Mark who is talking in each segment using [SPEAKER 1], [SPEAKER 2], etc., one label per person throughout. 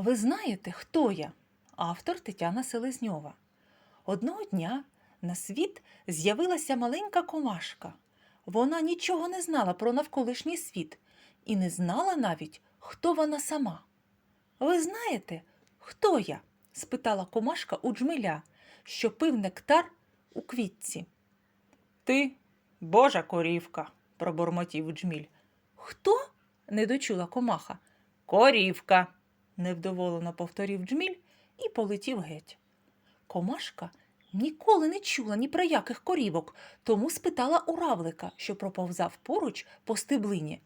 [SPEAKER 1] Ви знаєте, хто я? Автор Тетяна Селезньова. Одного дня на світ з'явилася маленька комашка. Вона нічого не знала про навколишній світ і не знала навіть, хто вона сама. Ви знаєте, хто я? спитала комашка у джмеля, що пив нектар у квітці. Ти божа корівка, пробормотів джміль. Хто? не дочула комаха. Корівка, невдоволено повторив джміль і полетів геть. Комашка ніколи не чула ні про яких корівок, тому спитала у равлика, що проповзав поруч по стеблині.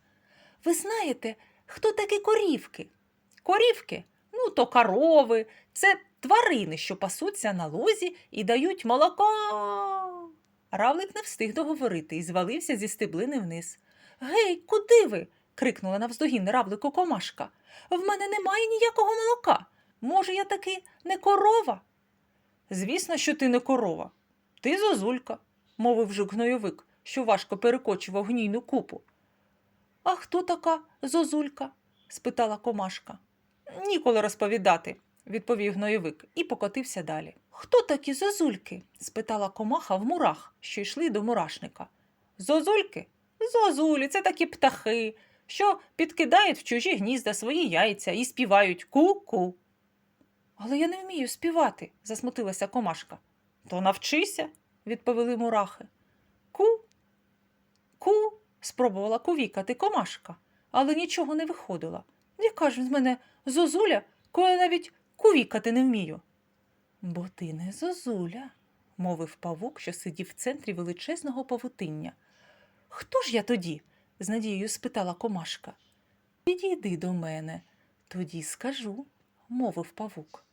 [SPEAKER 1] Ви знаєте, хто такі корівки? Корівки? Ну, то корови, це тварини, що пасуться на лозі і дають молоко. Равлик не встиг договорити і звалився зі стеблини вниз. Гей, куди ви? Крикнула навздогін равлику комашка. В мене немає ніякого молока. Може, я таки не корова? Звісно, що ти не корова. Ти зозулька, мовив жук гнойовик, що важко перекочував гнійну купу. А хто така зозулька? спитала комашка. Ніколи розповідати, відповів гнойовик і покотився далі. Хто такі зозульки? спитала комаха в мурах, що йшли до мурашника. Зозульки? Зозулі, це такі птахи, що підкидають в чужі гнізда свої яйця і співають ку-ку. Але я не вмію співати, засмутилася комашка. То навчися, відповіли мурахи. Ку, ку, спробувала кувікати комашка, але нічого не виходило. Яка ж з мене зозуля, коли я навіть кувікати не вмію? Бо ти не зозуля, мовив павук, що сидів в центрі величезного павутиння. Хто ж я тоді? З надією спитала комашка. Підійди до мене, тоді скажу, мовив павук.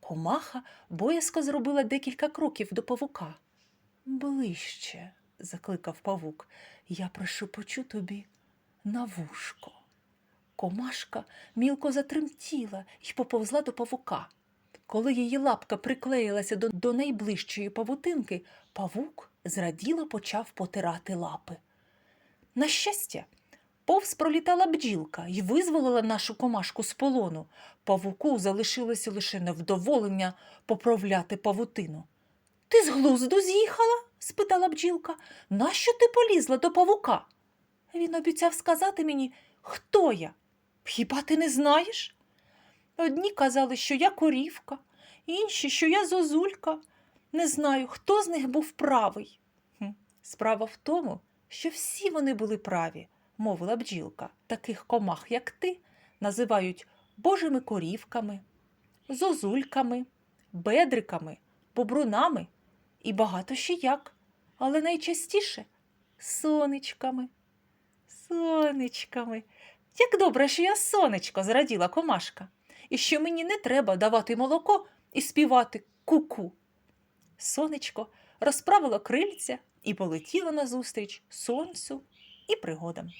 [SPEAKER 1] Комаха боязко зробила декілька кроків до павука. Ближче, закликав павук, я прошепочу тобі на вушко. Комашка мілко затремтіла і поповзла до павука. Коли її лапка приклеїлася до, до найближчої павутинки, павук зраділо почав потирати лапи. На щастя, повз пролітала бджілка і визволила нашу комашку з полону. Павуку залишилося лише невдоволення поправляти павутину. Ти з глузду з'їхала? спитала бджілка. Нащо ти полізла до павука? Він обіцяв сказати мені, хто я. Хіба ти не знаєш? Одні казали, що я корівка, інші, що я зозулька. Не знаю, хто з них був правий. Справа в тому, що всі вони були праві, мовила бджілка. Таких комах, як ти, називають божими корівками, зозульками, бедриками, бобрунами і багато ще як, але найчастіше сонечками. Сонечками. Як добре, що я сонечко, зраділа комашка, і що мені не треба давати молоко і співати ку-ку. Сонечко розправило крильця і полетіло назустріч сонцю і пригодам.